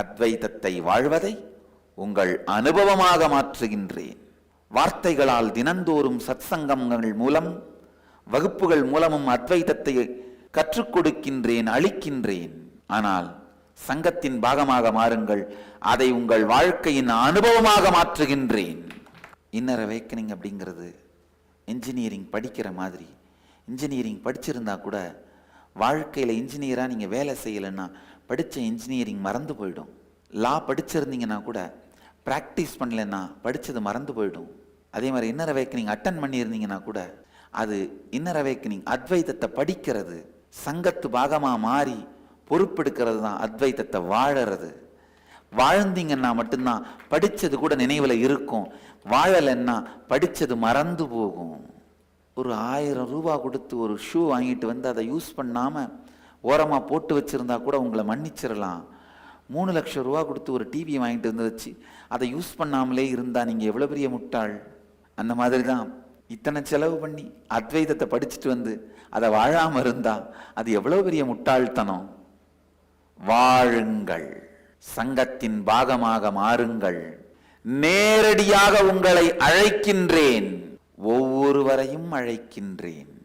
அத்வைதத்தை வாழ்வதை உங்கள் அனுபவமாக மாற்றுகின்றேன். வார்த்தைகளால் தினந்தோறும் சத்சங்கங்கள் மூலம் வகுப்புகள் மூலமும் அத்வைதத்தை கற்றுக் கொடுக்கின்றேன் அளிக்கின்றேன். ஆனால் சங்கத்தின் பாகமாக மாறுங்கள் அதை உங்கள் வாழ்க்கையின் அனுபவமாக மாற்றுகின்றேன். இன்னர் அவேக்கனிங் அப்படிங்கிறது இன்ஜினியரிங் படிக்கிற மாதிரி இன்ஜினியரிங் படிச்சிருந்தா கூட வாழ்க்கையில் இன்ஜினியராக நீங்கள் வேலை செய்யலைன்னா படித்த இன்ஜினியரிங் மறந்து போயிடும். லா படிச்சிருந்தீங்கன்னா கூட ப்ராக்டிஸ் பண்ணலைன்னா படித்தது மறந்து போயிடும். அதே மாதிரி இன்னர் அவேக்கனிங் அட்டன் பண்ணியிருந்தீங்கன்னா கூட அது இன்னர் அவேக்கனிங் அத்வைதத்தை படிக்கிறது சங்கத்து பாகமாக மாறி பொறுப்பெடுக்கிறது தான் அத்வைத்தத்தை வாழறது. வாழ்ந்தீங்கன்னா மட்டும்தான் படித்தது கூட நினைவில் இருக்கும். வாழலைன்னா படித்தது மறந்து போகும். ஒரு ஆயிரம் ரூபா கொடுத்து ஒரு ஷூ வாங்கிட்டு வந்து அதை யூஸ் பண்ணாமல் ஓரமாக போட்டு வச்சுருந்தா கூட உங்களை மன்னிச்சிடலாம் மூணு லட்சம் ரூபா கொடுத்து ஒரு டிவி வாங்கிட்டு வந்து வச்சு அதை யூஸ் பண்ணாமலே இருந்தால் நீங்கள் எவ்வளோ பெரிய முட்டாள்? அந்த மாதிரி தான் இத்தனை செலவு பண்ணி அத்வைதத்தை படிச்சுட்டு வந்து அதை வாழாமல் இருந்தால் அது எவ்வளோ பெரிய முட்டாள்தனம்? வாழுங்கள். சங்கத்தின் பாகமாக மாறுங்கள். நேரடியாக உங்களை அழைக்கின்றேன். ஒவ்வொரு ஒவ்வொருவரையும் அழைக்கின்றேன்.